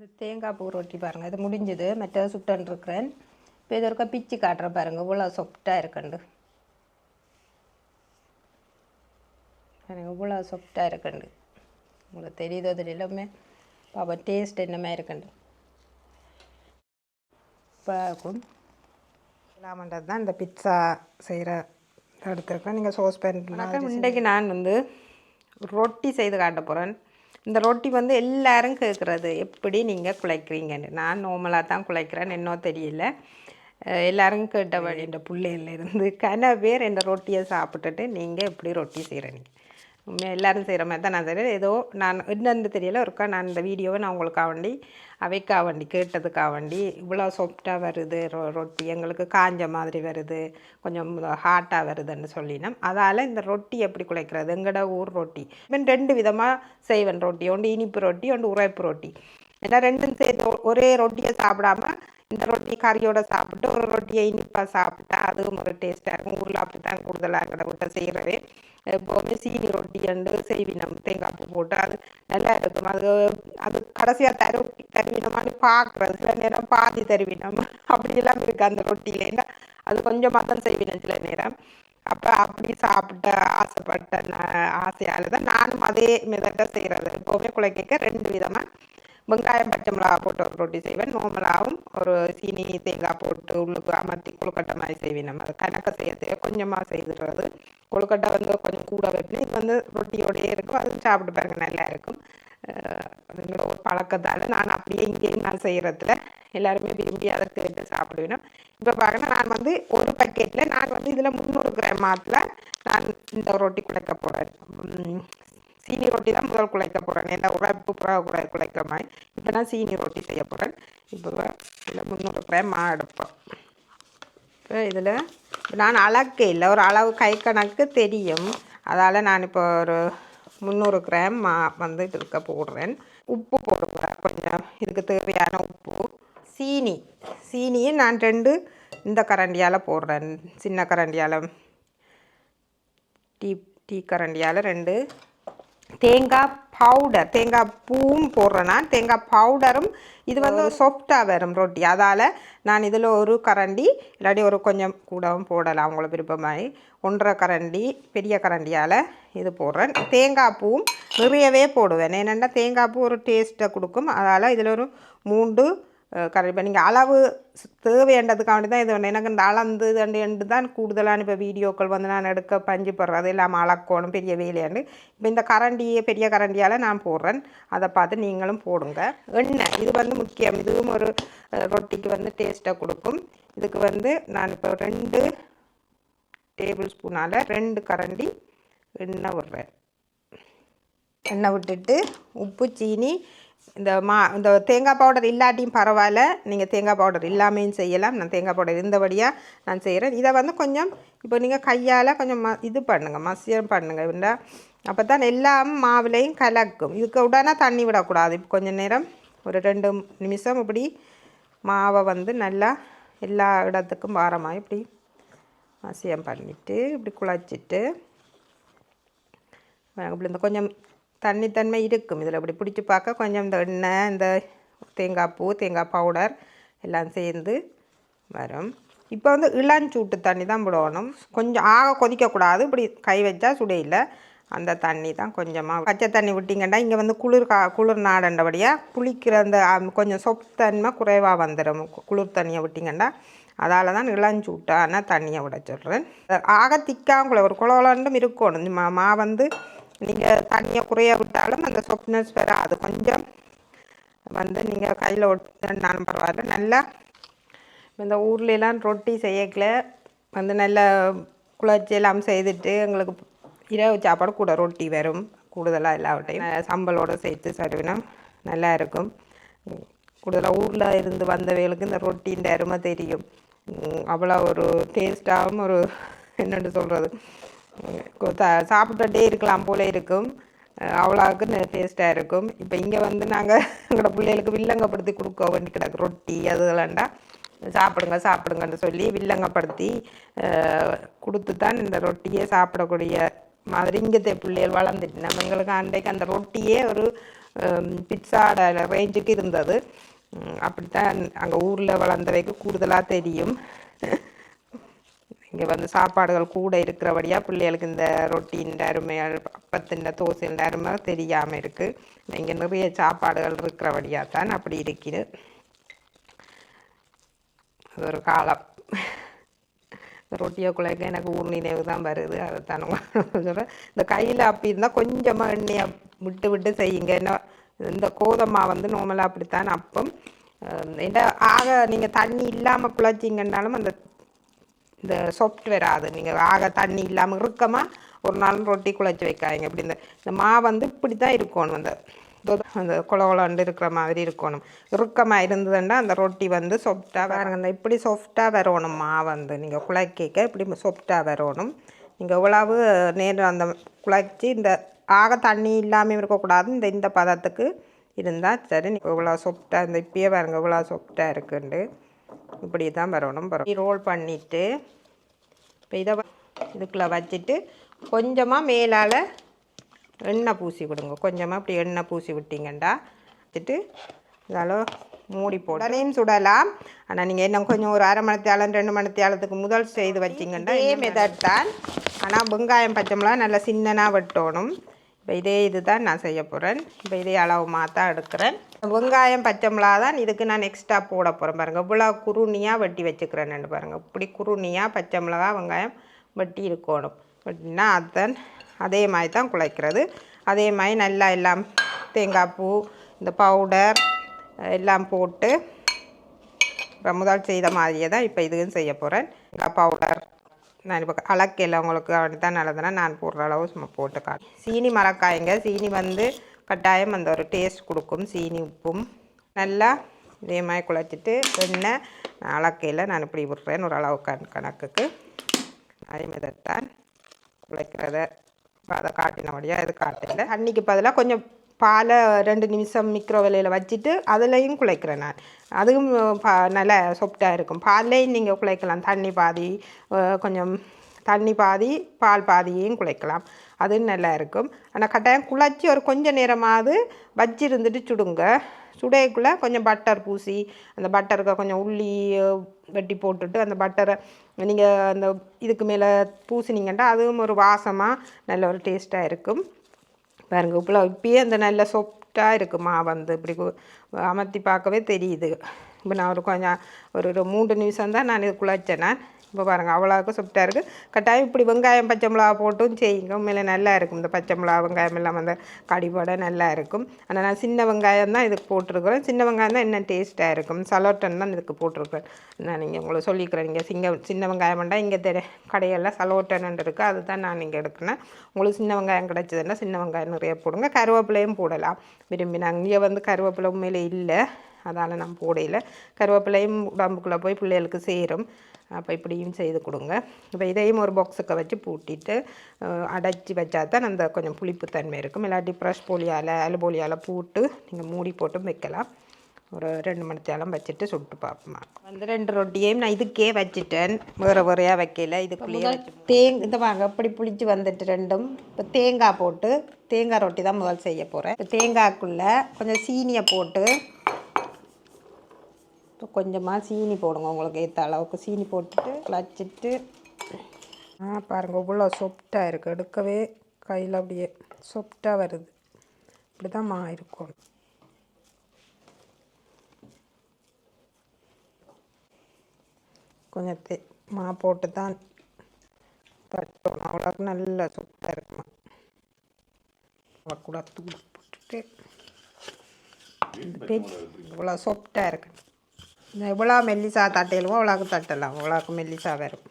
இந்த தேங்காய் பூ ரொட்டி பாருங்கள் இது முடிஞ்சது. மற்றது சுட்டன்னு இருக்கிறேன். இப்போ இது ஒருக்கா பிச்சு காட்டுற பாருங்க இவ்வளோ சொஃப்டாக இருக்குண்டு. எனக்கு இவ்வளோ சொஃப்டாக இருக்குண்டு. உங்களுக்கு தெரியுதோ தெரியலமே பாப்பா டேஸ்ட் என்னமே இருக்குண்டு. இப்போ இருக்கும் இல்லாமன்றது தான் இந்த பிட்சா செய்கிற எடுத்துருக்கேன் நீங்கள் சோஸ் பேன் இன்றைக்கு நான் வந்து ரொட்டி செய்து காட்ட போகிறேன் இந்த ரொட்டி வந்து எல்லாரும் கேட்குறது எப்படி நீங்கள் குழைக்கிறீங்கன்னு நான் நார்மலாக தான் குழைக்கிறேன்னு என்னோ தெரியல. எல்லோரும் கேட்ட வழி இந்த பிள்ளையில இருந்து கன பேர் இந்த ரொட்டியை சாப்பிட்டுட்டு நீங்கள் எப்படி ரொட்டி செய்கிறீங்க உண்மையாக எல்லோரும் செய்கிற மாதிரி தான் நான் செய்கிறேன் ஏதோ நான் என்னன்னு தெரியல ஒருக்கா நான் இந்த வீடியோவை நான் உங்களுக்காக வேண்டி அவைக்காக வேண்டி கேட்டதுக்காக வேண்டி இவ்வளோ சாஃப்டாக வருது ரொ ரொட்டி எங்களுக்கு காஞ்ச மாதிரி வருது கொஞ்சம் ஹாட்டாக வருதுன்னு சொல்லினோம் அதால் இந்த ரொட்டி எப்படி குலைக்கிறது? எங்கட ஊர் ரொட்டி. மீன் ரெண்டு விதமாக செய்வேன் ரொட்டி. ஒன்று இனிப்பு ரொட்டி ஒன்று உரைப்பு ரொட்டி. ஏன்னா ரெண்டும் சேர்ந்து ஒரே ரொட்டியை சாப்பிடாம இந்த ரொட்டி கறியோட சாப்பிட்டு ஒரு ரொட்டியை இனிப்பாக சாப்பிட்டா அதுவும் ஒரு டேஸ்ட்டாக இருக்கும். ஊரில் அப்படி தான் கூடுதலாக கடை விட்ட செய்கிறவே எப்போவுமே சீனி ரொட்டி அண்டு செய்வினம் தேங்காய் பூ போட்டு அது நல்லா இருக்கும். அது அது கடைசியாக தரு தருவினமான்னு பார்க்குறது. சில நேரம் பாதி தருவினம். அப்படியெல்லாம் இருக்குது அந்த ரொட்டியில். ஏன்னா அது கொஞ்சமாக தான் செய்வினம் சில நேரம். அப்போ அப்படி சாப்பிட்ட ஆசைப்பட்ட ஆசையால் தான் நானும் அதே மெதட்டை செய்கிறது எப்போவுமே குழந்தைக்கு ரெண்டு விதமாக வெங்காயம் பச்சை மிளகா போட்டு ஒரு ரொட்டி செய்வேன். நோமலாகவும் ஒரு சீனி தேங்காய் போட்டு உள்ளுக்கு அமர்த்தி கொழுக்கட்டை மாதிரி செய்வேன் நம்ம. அது கணக்க செய்ய கொஞ்சமாக செய்துடுறது. கொழுக்கட்டை வந்து கொஞ்சம் கூட வைப்பேன். இது வந்து ரொட்டியோடயே இருக்கும். அது சாப்பிட்டு பாருங்க நல்லா இருக்கும். அஹ் அதுங்கிற ஒரு பழக்கத்தால் நான் அப்படியே இங்கேயும் நான் செய்கிறதுல எல்லாருமே விரும்பி அதை சேர்த்து சாப்பிடுவேன். இப்போ பாருங்க நான் வந்து ஒரு பக்கெட்டில் நான் வந்து இதில் முந்நூறு கிராம் மாத்தில் நான் இந்த ரொட்டி குழைக்க போகிறேன் சீனி ரொட்டி தான் முதல் குழைக்க போகிறேன் என்ன உழைப்பு புறா குழை குழைக்கிற மாதிரி. இப்போ நான் சீனி ரொட்டி செய்ய போகிறேன் இப்போ இதில் முந்நூறு கிராம் மா எடுப்போம். இப்போ இதில் நான் அளக்கு இல்லை. ஒரு அளவு கை கணக்கு தெரியும். அதால் நான் இப்போ ஒரு முந்நூறு கிராம் மா வந்து இதுக்க போடுறேன். உப்பு போடுவேன் கொஞ்சம் இதுக்கு தேவையான உப்பு. சீனி. சீனியை நான் ரெண்டு இந்த கரண்டியால் போடுறேன். சின்ன கரண்டியால் டீ டீ கரண்டியால் ரெண்டு தேங்காய் பவுடர் தேங்காய் பூவும் போடுறேன் நான் தேங்காய் பவுடரும் இது வந்து சாஃப்டாக வரும் ரொட்டி. அதால் நான் இதில் ஒரு கரண்டி இல்லாட்டி ஒரு கொஞ்சம் கூடவும் போடலாம் அவங்கள விருப்பமாய். ஒன்றரை கரண்டி பெரிய கரண்டியால் இது போடுறேன். தேங்காய் பூவும் நிறையவே போடுவேன். ஏனென்னா தேங்காய் பூ ஒரு டேஸ்ட்டை கொடுக்கும். அதால் இதில் ஒரு மூன்று கரெக்ட் இப்போ நீங்கள் அளவு தேவைன்றதுக்காண்டி தான் இது ஒன்று எனக்கு இந்த அளந்து ரெண்டு தான் கூடுதலான இப்போ வீடியோக்கள் வந்து நான் எடுக்க பஞ்சு போடுறது இல்லாமல் அளக்கணும் பெரிய வேலையாண்டு இப்போ இந்த கரண்டியை பெரிய கரண்டியால் நான் போடுறேன் அதை பார்த்து நீங்களும் போடுங்க எண்ணெய் இது வந்து முக்கியம் இதுவும் ஒரு ரொட்டிக்கு வந்து டேஸ்ட்டை கொடுக்கும் இதுக்கு வந்து நான் இப்போ ரெண்டு டேபிள் ஸ்பூனால் ரெண்டு கரண்டி எண்ணெய் விடுறேன் எண்ணெய் விட்டுட்டு உப்பு சீனி இந்த மா இந்த தேங்காய் பவுடர் இல்லாட்டியும் பரவாயில்ல. நீங்கள் தேங்காய் பவுடர் இல்லாமையும் செய்யலாம். நான் தேங்காய் பவுடர் இருந்தபடியாக நான் செய்கிறேன் இதை வந்து கொஞ்சம் இப்போ நீங்கள் கையால் கொஞ்சம் ம இது பண்ணுங்கள் மசியம் பண்ணுங்கள் இந்த அப்போ தான் எல்லாம் மாவுலையும் கலக்கும். இதுக்கு உடனே தண்ணி விடக்கூடாது. இப்போ கொஞ்சம் நேரம் ஒரு ரெண்டு நிமிஷம் இப்படி மாவை வந்து நல்லா எல்லா இடத்துக்கும் வாரமாக இப்படி மசியம் பண்ணிவிட்டு இப்படி குழச்சிட்டு இப்படி இந்த கொஞ்சம் தண்ணித்தன்மை இருக்கும். இதில் இப்படி பிடிச்சி பார்க்க கொஞ்சம் இந்த எண்ணெய் இந்த தேங்காய் பூ தேங்காய் பவுடர் எல்லாம் சேர்ந்து வரும். இப்போ வந்து இளஞ்சூட்டு தண்ணி தான் விடணும் கொஞ்சம் ஆக கொதிக்கக்கூடாது. இப்படி கை வச்சா சுடையில் அந்த தண்ணி தான் கொஞ்சமாக பச்சை தண்ணி விட்டிங்கன்னா இங்கே வந்து குளிர் கா குளிர் நாடண்டபடியாக குளிக்கிற அந்த கொஞ்சம் சொப்தன்மை குறைவாக வந்துடும் குளிர் தண்ணியை விட்டிங்கன்னா அதால் தான் இளஞ்சூட்டான தண்ணியை விட சொல்கிறேன் ஆக திக்காங்குள்ள ஒரு குளகுலண்டும் இருக்கணும். இந்த மா மா வந்து நீங்கள் தண்ணியை குறைய விட்டாலும் அந்த சொப்னஸ் வராது கொஞ்சம் வந்து நீங்கள் கையில் ஒட்டினாலும் பரவாயில்ல. நல்லா இந்த ஊர்லெலாம் ரொட்டி செய்யக்கல வந்து நல்ல குழச்சி எல்லாம் செய்துட்டு எங்களுக்கு இரவு சாப்பாடு கூட ரொட்டி வரும். கூடுதலாக எல்லாவற்றையும். சம்பளோடு சேர்த்து சருவினம் நல்லா இருக்கும். கூடுதலாக ஊரில் இருந்து வந்தவைகளுக்கு இந்த ரொட்டின்ற அருமை தெரியும். அவ்வளோ ஒரு டேஸ்ட்டாகவும் ஒரு என்னென்னு சொல்கிறது சாப்பிட்டுட்டே இருக்கலாம் போல இருக்கும். அவ்வளோக்கு அவ்வளோவுக்கு டேஸ்ட்டாக இருக்கும். இப்போ இங்கே வந்து நாங்கள் எங்களோட பிள்ளைகளுக்கு வில்லங்கப்படுத்தி கொடுக்க வேண்டி கிடக்கு. ரொட்டி அதுகளாண்டா சாப்பிடுங்க சாப்பிடுங்கன்னு சொல்லி வில்லங்கப்படுத்தி கொடுத்து தான் இந்த ரொட்டியே சாப்பிடக்கூடிய மாதிரி இங்கே பிள்ளைகள் வளர்ந்துட்டு. நம்ம எங்களுக்கு அன்றைக்கு அந்த ரொட்டியே ஒரு பிட்சாட ரேஞ்சுக்கு இருந்தது. அப்படித்தான் அங்கே ஊரில் வளர்ந்தவைக்கு கூடுதலாக தெரியும். இங்கே வந்து சாப்பாடுகள் கூட இருக்கிறபடியாக பிள்ளைகளுக்கு இந்த ரொட்டின் அருமை அப்பத்தின் தோசையின் அருமை தெரியாமல் இருக்குது இங்கே நிறைய சாப்பாடுகள் இருக்கிறபடியாக தான் அப்படி இருக்குது. அது ஒரு காலம். இந்த ரொட்டியை குழைக்க எனக்கு ஊர் நினைவு தான் வருது. அதை தான் சொல்கிறேன் இந்த கையில் அப்படி இருந்தால் கொஞ்சமாக எண்ணெயை விட்டு விட்டு செய்யுங்க. என்ன இந்த கோதமா வந்து நோமலாக அப்படித்தான் அப்பம். என்ன ஆக நீங்கள் தண்ணி இல்லாமல் குழச்சிங்கன்னாலும் அந்த இந்த சொப்ட் வராது நீங்கள் ஆக தண்ணி இல்லாமல் இறுக்கமாக ஒரு நாள் ரொட்டி குழச்சி வைக்காதீங்க. இப்படி இந்த இந்த மா வந்து இப்படி தான் இருக்கணும். அந்த அந்த குளகுளண்டு இருக்கிற மாதிரி இருக்கணும். இறுக்கமாக இருந்ததுன்னா அந்த ரொட்டி வந்து சொஃப்டாக பாருங்க அந்த இப்படி சாஃப்டாக வரணும் மா வந்து. நீங்கள் குழைக்க இப்படி சொஃப்டாக வரணும். நீங்கள் எவ்வளவு நேரம் அந்த குழைச்சி இந்த ஆக தண்ணி இல்லாமல் இருக்கக்கூடாது. இந்த இந்த பதத்துக்கு இருந்தால் சரி. இவ்வளோ சொஃப்டாக இந்த இப்பயே பாருங்க இவ்வளோ சொஃப்டாக இருக்குண்டு இப்படி தான் வரணும். வரும் ரோல் பண்ணிவிட்டு இப்போ இதை இதுக்குள்ளே வச்சுட்டு கொஞ்சமாக மேலால் எண்ணெய் பூசி விடுங்க. கொஞ்சமாக இப்படி எண்ணெய் பூசி விட்டீங்கண்டா வச்சுட்டு இதால் மூடி போடலையும் சுடலாம். ஆனால் நீங்கள் என்ன கொஞ்சம் ஒரு அரை மணித்தியாலம் ரெண்டு மணித்தியாலத்துக்கு முதல் செய்து வச்சிங்கன்னா இதே மெதட் தான். ஆனால் வெங்காயம் பச்சை மிளகா நல்லா சின்னனாக வெட்டணும். இப்போ இதே இது தான் நான் செய்ய போகிறேன் இப்போ இதே அளவு மாற்றா எடுக்கிறேன். வெங்காயம் பச்சை மிளகா தான் இதுக்கு நான் எக்ஸ்ட்ரா போட போகிறேன் பாருங்கள் இவ்வளோ குருணியாக வெட்டி வச்சுக்கிறேன்னு பாருங்கள் இப்படி குருணியாக பச்சை மிளகா வெங்காயம் வெட்டி இருக்கணும். வெட்டினா அதுதான் அதே மாதிரி தான் குழைக்கிறது. அதே மாதிரி நல்லா எல்லாம் தேங்காய் பூ இந்த பவுடர் எல்லாம் போட்டு இப்போ முதல் செய்த மாதிரியே தான் இப்போ இதுவும் செய்ய போகிறேன் தேங்காய் பவுடர் நான் இப்போ அலக்கையில் உங்களுக்கு அப்படி தான் நல்லதுன்னா நான் போடுற அளவு சும்மா போட்டு காட்டு. சீனி மரக்காய்ங்க. சீனி வந்து கட்டாயம் அந்த ஒரு டேஸ்ட் கொடுக்கும். சீனி உப்பும். நல்லா இதே மாதிரி குழச்சிட்டு எண்ணெய் அலக்கையில் நான் இப்படி விடுறேன் ஒரு அளவு கணக்குக்கு. அதே மாதிரி தான் குழைக்கிறத அதை காட்டினபடியாக இது காட்டல. அன்னைக்கு பதிலாக கொஞ்சம் பாலை ரெண்டு நிமிஷம் மிக்ரோ விலையில் வச்சுட்டு அதுலேயும் குழைக்கிறேன் நான். அதுவும் பா நல்லா சொப்டாக இருக்கும். பால்லையும் நீங்கள் குழைக்கலாம். தண்ணி பாதி கொஞ்சம் தண்ணி பாதி பால் பாதியையும் குழைக்கலாம். அதுவும் நல்லா இருக்கும். ஆனால் கட்டாயம் குழச்சி ஒரு கொஞ்சம் நேரமாவது வச்சிருந்துட்டு சுடுங்க. சுடையக்குள்ளே கொஞ்சம் பட்டர் பூசி அந்த பட்டருக்கு கொஞ்சம் உள்ளி வெட்டி போட்டுட்டு அந்த பட்டரை நீங்கள் அந்த இதுக்கு மேலே பூசினீங்கன்னா அதுவும் ஒரு வாசமாக நல்ல ஒரு டேஸ்ட்டாக இருக்கும். பாருங்க இவ்வளோ இப்பயே அந்த நல்ல சொப்டாக இருக்குமா வந்து. இப்படி அமர்த்தி பார்க்கவே தெரியுது. இப்போ நான் ஒரு கொஞ்சம் ஒரு ஒரு மூன்று நிமிஷம் தான் நான் இது குழச்சேன் நான் இப்போ பாருங்கள் அவ்வளோக்கு சுப்டாக இருக்குது கட்டாயம் இப்படி வெங்காயம் பச்சை மிளகா போட்டும் செய்யுங்க. உண்மையில நல்லா இருக்கும். இந்த பச்சை மிளகா வெங்காயம் எல்லாம் அந்த கடிபோட நல்லா இருக்கும். ஆனால் நான் சின்ன வெங்காயம் தான் இதுக்கு போட்டிருக்கிறேன். சின்ன வெங்காயம் தான் என்ன டேஸ்ட்டாக இருக்கும். சலோட்டன் தான் இதுக்கு போட்டிருக்கிறேன். நான் நீங்கள் உங்களுக்கு சொல்லிக்கிறேன். நீங்கள் சிங்க சின்ன வெங்காயம் வேண்டாம் இங்கே தெரிய கடையெல்லாம் சலோட்டன் இருக்குது அதுதான் நான் இங்கே எடுக்கிறேன். உங்களுக்கு சின்ன வெங்காயம் கிடச்சதுன்னா சின்ன வெங்காயம் நிறைய போடுங்க. கருவேப்பிலையும் போடலாம். விரும்பி நான் இங்கே வந்து கருவேப்பிலை உண்மையிலே இல்லை. அதால் நான் போடையில் கருவேப்பிலையும் உடம்புக்குள்ளே போய் பிள்ளைகளுக்கு சேரும். அப்போ இப்படியும் செய்து கொடுங்க. இப்போ இதையும் ஒரு பாக்ஸுக்கு வச்சு பூட்டிட்டு அடைச்சி வச்சா தான் அந்த கொஞ்சம் புளிப்புத்தன்மை இருக்கும். இல்லாட்டி ப்ரெஷ் போலியால் அலுபோலியால் போட்டு நீங்கள் மூடி போட்டும் வைக்கலாம். ஒரு ரெண்டு மணி தேலம் வச்சுட்டு சுட்டு பார்ப்போமா வந்து ரெண்டு ரொட்டியையும் நான் இதுக்கே வச்சுட்டேன். வேறு வேறையாக வைக்கல. இதுக்குள்ளேயே தேங் இந்த வாங்க அப்படி புளிச்சு வந்துட்டு ரெண்டும். இப்போ தேங்காய் போட்டு தேங்காய் ரொட்டி தான் முதல் செய்ய போகிறேன் இப்போ தேங்காய்க்குள்ளே கொஞ்சம் சீனியை போட்டு கொஞ்சமாக சீனி போடுங்க உங்களுக்கு ஏற்ற அளவுக்கு. சீனி போட்டுட்டு கிளச்சிட்டு. ஆ பாருங்கள் இவ்வளோ சொப்டாக இருக்குது எடுக்கவே கையில் அப்படியே சொப்டாக வருது. இப்படி தான் மா இருக்கும் கொஞ்சம் தே மா போட்டு தான் தட்டணும் அவ்வளோக்கு நல்லா சொப்டாக இருக்குமா? கூட தூள் போட்டுட்டு. இவ்வளோ சொப்டாக இருக்கு. எவ்வளோ மெல்லிசா தட்டையிலுமோ அவ்வளோக்கு தட்டலாம். அவ்வளோக்கு மெல்லிசா வரும்.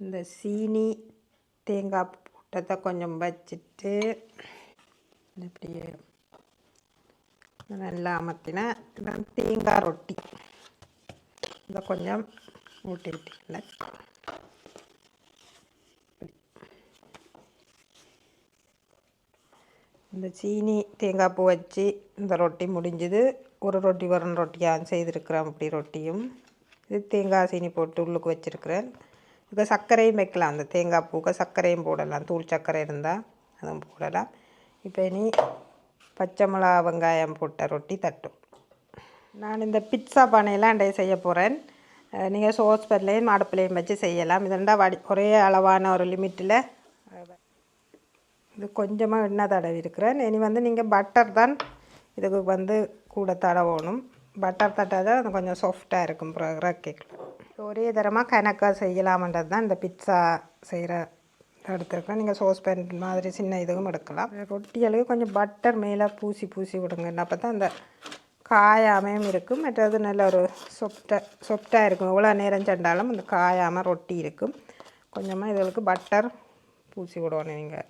இந்த சீனி தேங்காய் போட்டதை கொஞ்சம் வச்சுட்டு இப்படியே நல்லா அமர்த்தினா தேங்காய் ரொட்டி. இதை கொஞ்சம் ஊட்டி விட்டீங்களா இந்த சீனி தேங்காய் பூ வச்சு இந்த ரொட்டி முடிஞ்சுது. ஒரு ரொட்டி ஒரு ரொட்டியாக செய்திருக்கிறேன் அப்படி ரொட்டியும். இது தேங்காய் சீனி போட்டு உள்ளுக்கு வச்சுருக்கிறேன். இப்போ சர்க்கரையும் வைக்கலாம். அந்த தேங்காய் பூக்க சர்க்கரையும் போடலாம். தூள் சர்க்கரை இருந்தால் அதுவும் போடலாம். இப்போ இனி பச்சை மிளகா வெங்காயம் போட்ட ரொட்டி தட்டும். நான் இந்த பிட்சா பானையெல்லாம் அண்டைய செய்ய போகிறேன் நீங்கள் சோஸ் பர்லேயும் அடுப்புலையும் வச்சு செய்யலாம். இதெண்டா வடி ஒரே அளவான ஒரு லிமிட்டில் இது கொஞ்சமாக எண்ணெய் தடவி இருக்கிறேன் இனி வந்து நீங்கள் பட்டர் தான் இதுக்கு வந்து கூட தடவணும். பட்டர் தட்டால் தான் அது கொஞ்சம் சாஃப்டாக இருக்கும். கேக்கில். ஒரே தரமாக கணக்காக செய்யலாமன்றது தான் இந்த பிட்சா செய்கிற எடுத்துருக்கேன் நீங்கள் சோஸ் பேன் மாதிரி சின்ன இதுவும் எடுக்கலாம். ரொட்டிகளுக்கு கொஞ்சம் பட்டர் மேலே பூசி பூசி விடுங்க. அப்போ தான் அந்த காயாமையும் இருக்கும். மற்றது நல்ல ஒரு சொப்டாக சொப்டாக இருக்கும். எவ்வளோ நேரம் சென்றாலும் அந்த காயாமல் ரொட்டி இருக்கும். கொஞ்சமாக இதுகளுக்கு பட்டர் பூசி விடணும் நீங்கள்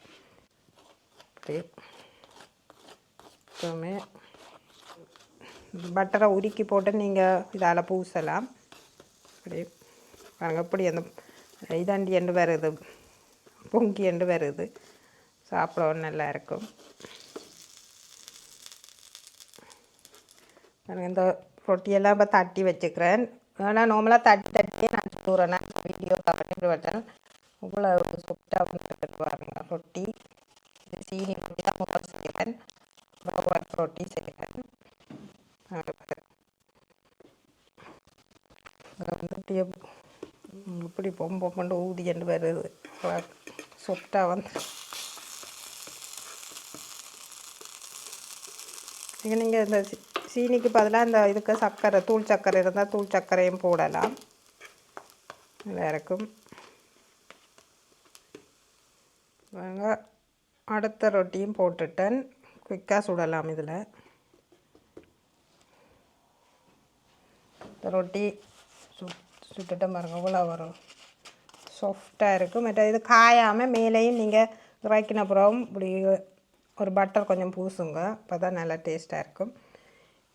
அப்படி எப்போவுமே பட்டரை உருக்கி போட்டு நீங்கள் இதால் பூசலாம். அப்படி பாருங்க இப்படி அந்த இதாண்டி என்று வருது. பொங்கி என்று வருது. சாப்பிடவும் நல்லா இருக்கும். பாருங்கள் இந்த ரொட்டியெல்லாம் இப்போ தட்டி வச்சுக்கிறேன். ஆனால் நார்மலாக தட்டி தட்டியே நான் சுடுறேன் வீடியோ பண்ணி இவ்வளோ சுட்டாக வந்துட்டு ரொட்டி. இது சீனி ரொட்டி தான் மோர் செய்கிறேன் ரோட் ரொட்டி செய்கிறேன் வந்துட்டு இப்படி பொம்பு பொம்பண்டு ஊதிட்டு வருது சொட்டாக வந்து இங்கே நீங்கள் இந்த சீனிக்கு பதிலாக இந்த இதுக்கு சர்க்கரை தூள் சர்க்கரை இருந்தால் தூள் சர்க்கரையும் போடலாம் நல்லா இருக்கும் வாங்க அடுத்த ரொட்டியும் போட்டுட்டேன். குயிக்காக சுடலாம் இதில். இந்த ரொட்டி சு சுட்டுட்டு பாருங்கள் இவ்வளோ வரும். சாஃப்டாக இருக்கும். மற்ற இது காயாமல் மேலேயும் நீங்கள் இறக்கின அப்புறம் இப்படி ஒரு பட்டர் கொஞ்சம் பூசுங்க. அப்போ தான் நல்லா டேஸ்ட்டாக இருக்கும்.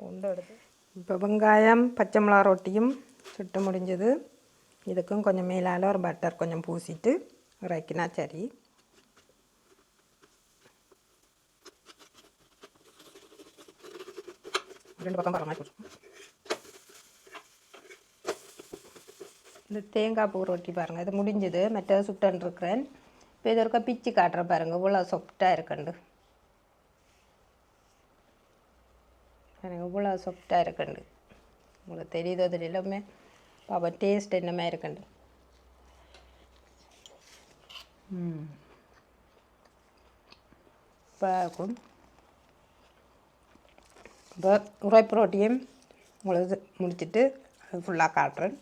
உண்டை எடுத்து இப்போ வெங்காயம் பச்சை மிளகா ரொட்டியும் சுட்டு முடிஞ்சது. இதுக்கும் கொஞ்சம் மேலால் ஒரு பட்டர் கொஞ்சம் பூசிட்டு இறக்கினா சரி. ரெண்டு பக்கம் பரமா இந்த தேங்காய் பூ ரொட்டி பாருங்கள் இது முடிஞ்சது. மற்ற சுட்டன் இருக்கிறேன். இப்போ இது ஒருக்கா பிச்சு காட்டுற பாருங்கள் இவ்வளோ சொஃப்டாக இருக்குண்டு. எனக்கு இவ்வளோ சொஃப்டாக இருக்குண்டு. உங்களுக்கு தெரியுதோ தெரியலமே பாப்பா டேஸ்ட் என்னமே இருக்குண்டு? இருக்கும் இப்போ உரைப்பு ரொட்டியும் உங்களுக்கு முடிச்சுட்டு அது ஃபுல்லாக காட்டுறேன்.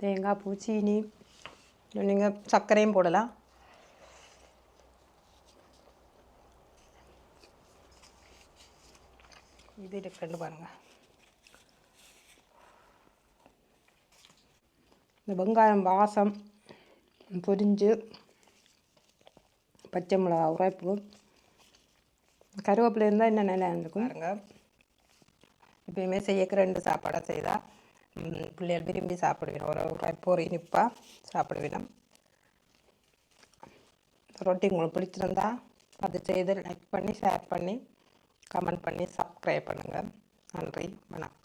தேங்காய் பூ சீனி நீங்கள் சர்க்கரையும் போடலாம். இது இருக்குன்னு பாருங்கள் இந்த வெங்காயம் வாசம் பொரிஞ்சு பச்சை மிளகா உரைப்பு கருவேப்பிலை இருந்தால் இன்னும் நல்லா பாருங்க. எப்பயுமே செய்யக்கு ரெண்டு சாப்பாடாக செய்தால் பிள்ளைகள் விரும்பி சாப்பிடுவேன். ஒரு உரைப்பு ஒரு இனிப்பாக சாப்பிடுவேன் ரொட்டி உங்களுக்கு பிடிச்சிருந்தா அது செய்து லைக் பண்ணி ஷேர் பண்ணி கமெண்ட் பண்ணி சப்ஸ்கிரைப் பண்ணுங்கள் நன்றி. வணக்கம்.